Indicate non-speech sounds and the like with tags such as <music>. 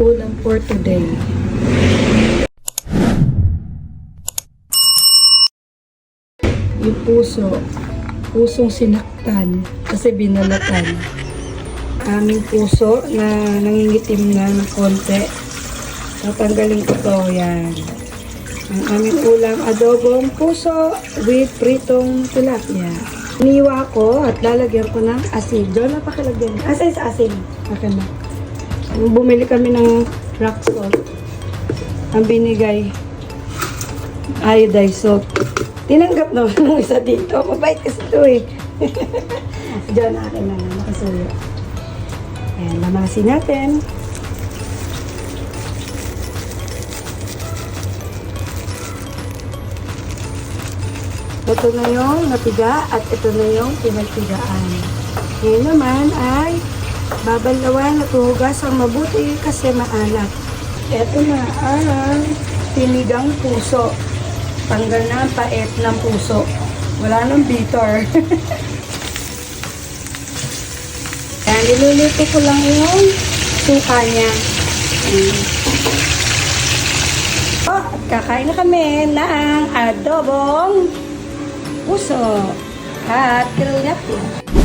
ulam for today. Yung puso. Pusong sinaktan kasi binalatan. Aming puso na nangingitim na ng konti. Tatanggalin ko to. Yan. Ang aming ulam, adobong puso with pritong tilapia. Iniwa ko at lalagyan ko ng asin. Diyon na pakilagyan. Asin sa asin. Akin na. Bumili kami ng rock salt. Ang binigay, iodized salt. Tinanggap naman <laughs> ng isa dito. Mabait kasi ito eh. <laughs> Diyan akin na nakasuyo. Ayan, lamasin natin. Ito na yung napiga at ito na yung pinagpigaan. Ngayon naman ay babalawan at huhugasang mabuti kasi maalat. Ito na ang pinigang puso. Tanggal na ang pait ng puso. Wala nang bitter. <laughs> Yan, niluluto ko lang yung suka niya. Ayan. Oh, kakain na kami ng adobong puso at tilapia.